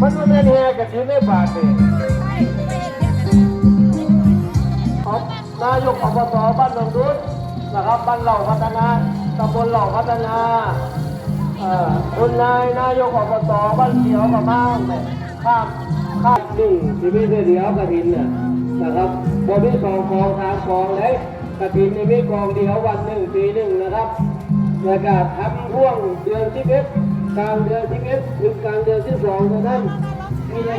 บาทนี่ครับาดเลยนายกอบตบ้านหนองดุษนะครับบ้านเหล่าพัฒนาตำบลเหล่าพัฒนาคุณนายนายกอบตบ้านเขียวกับบ้างเนี่ยข้ามข้ามนี่ที่มีเดียวกระถินเนี่ยนะครับบ่มีสองกองสามกองเลยกระถินนี่มีกองเดียววันหนึ่งปีหนึ่งนะครับแล้วก็ทำช่วงเดือนที่เอ็ด กลางเดือนที่เอ็ดถึงกลางเดือนที่สองนะท่านมีอะไร